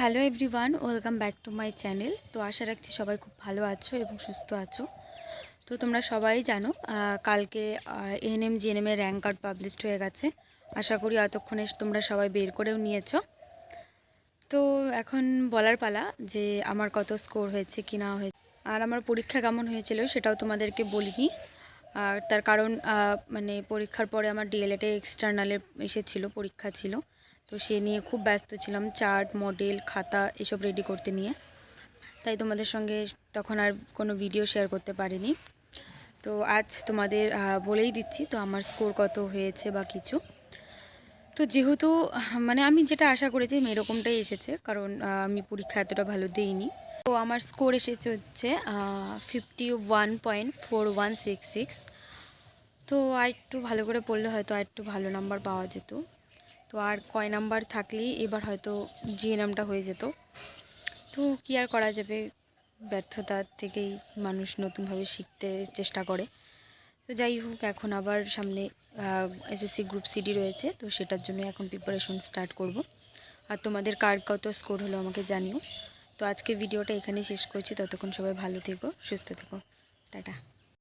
Hello everyone, welcome back to my channel. তো আশা রাখছি সবাই খুব ভালো আছো এবং সুস্থ আছো। তো তোমরা সবাই জানো কালকে এএনএম জিএনএমের র্যাঙ্ক কার্ড পাবলিশড হয়ে গেছে। আশা করি এতক্ষণে তোমরা সবাই বের করেও নিয়েছো। তো এখন বলার পালা যে আমার কত স্কোর হয়েছে, কি না হয়েছে, আর আমার পরীক্ষা কেমন হয়েছিল সেটাও তোমাদেরকে বলিনি। আর তার কারণ মানে পরীক্ষার পরে আমার ডিএলএটে এক্সটার্নালে এসেছিল, পরীক্ষা ছিল। তো সে নিয়ে খুব ব্যস্ত ছিলাম, চার্ট, মডেল, খাতা এসব রেডি করতে নিয়ে। তাই তোমাদের সঙ্গে তখন আর কোনো ভিডিও শেয়ার করতে পারিনি। তো আজ তোমাদের বলেই দিচ্ছি, তো আমার স্কোর কত হয়েছে বা কিছু। তো যেহেতু মানে আমি যেটা আশা করেছি এরকমটাই এসেছে, কারণ আমি পরীক্ষা এতটা ভালো দিইনি। তো আমার স্কোর এসেছে হচ্ছে fifty one point four one six six তো আর একটু ভালো করে পড়লে হয়তো আর একটু ভালো নাম্বার পাওয়া যেত। তো আর কয় নাম্বার থাকলেই এবার হয়তো জিএনএমটা হয়ে যেত। তো কি আর করা যাবে? ব্যর্থতার থেকেই মানুষ নতুনভাবে শিখতে চেষ্টা করে। তো যাই হোক, এখন আবার সামনে এসএসসি গ্রুপ সিডি রয়েছে, তো সেটার জন্য এখন প্রিপারেশন স্টার্ট করব। আর তোমাদের কার কত স্কোর হলো আমাকে জানিও। তো আজকে ভিডিওটা এখানেই শেষ করছি। ততক্ষণ সবাই ভালো থেকো, সুস্থ থেকো। টাটা।